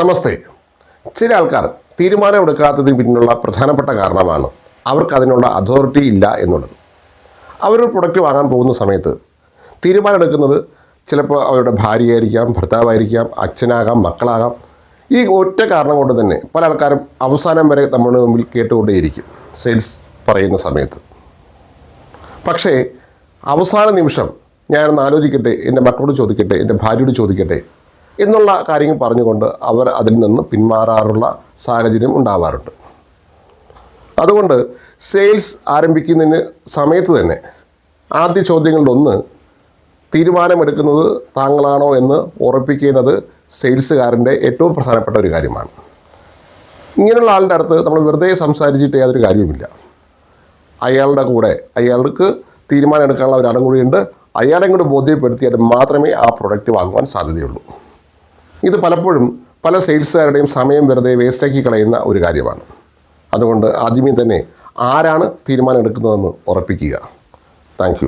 നമസ്തേ. ചില ആൾക്കാർ തീരുമാനമെടുക്കാത്തതിന് പിന്നിലുള്ള പ്രധാനപ്പെട്ട കാരണമാണ് അവർക്ക് അതിനുള്ള അതോറിറ്റി ഇല്ല എന്നുള്ളത്. അവരൊരു പ്രൊഡക്റ്റ് വാങ്ങാൻ പോകുന്ന സമയത്ത് തീരുമാനമെടുക്കുന്നത് ചിലപ്പോൾ അവരുടെ ഭാര്യയായിരിക്കാം ഭർത്താവായിരിക്കാം അച്ഛനാകാം മക്കളാകാം. ഈ ഒറ്റ കാരണം കൊണ്ട് തന്നെ പല ആൾക്കാരും അവസാനം വരെ നമ്മുടെ മുമ്പിൽ കേട്ടുകൊണ്ടേയിരിക്കും സെയിൽസ് പറയുന്ന സമയത്ത്. പക്ഷേ അവസാന നിമിഷം ഞാനൊന്ന് ആലോചിക്കട്ടെ എന്റെ മക്കളോട് ചോദിക്കട്ടെ എന്റെ ഭാര്യയോട് ചോദിക്കട്ടെ എന്നുള്ള കാര്യങ്ങൾ പറഞ്ഞുകൊണ്ട് അവർ അതിൽ നിന്ന് പിന്മാറാറുള്ള സാഹചര്യം ഉണ്ടാവാറുണ്ട്. അതുകൊണ്ട് സെയിൽസ് ആരംഭിക്കുന്നതിന് സമയത്ത് തന്നെ ആദ്യ ചോദ്യങ്ങളിലൊന്ന് തീരുമാനമെടുക്കുന്നത് താങ്കളാണോ എന്ന് ഉറപ്പിക്കേണ്ടത് സെയിൽസുകാരന്റെ ഏറ്റവും പ്രധാനപ്പെട്ട ഒരു കാര്യമാണ്. ഇങ്ങനെയുള്ള ആളുടെ അടുത്ത് നമ്മൾ വെറുതെ സംസാരിച്ചിട്ട് യാതൊരു കാര്യവുമില്ല. അയാളുടെ കൂടെ അയാൾക്ക് തീരുമാനം എടുക്കാനുള്ള ഒരു കൂടിയുണ്ട് അയാളെ കൂടെ ബോധ്യപ്പെടുത്തിയാൽ മാത്രമേ ആ പ്രൊഡക്റ്റ് വാങ്ങുവാൻ സാധ്യതയുള്ളൂ. ഇത് പലപ്പോഴും പല സെയിൽസുകാരുടെയും സമയം വെറുതെ വേസ്റ്റാക്കി കളയുന്ന ഒരു കാര്യമാണ്. അതുകൊണ്ട് ആദ്യമേ തന്നെ ആരാണ് തീരുമാനം എടുക്കുന്നതെന്ന് ഉറപ്പിക്കുക. താങ്ക്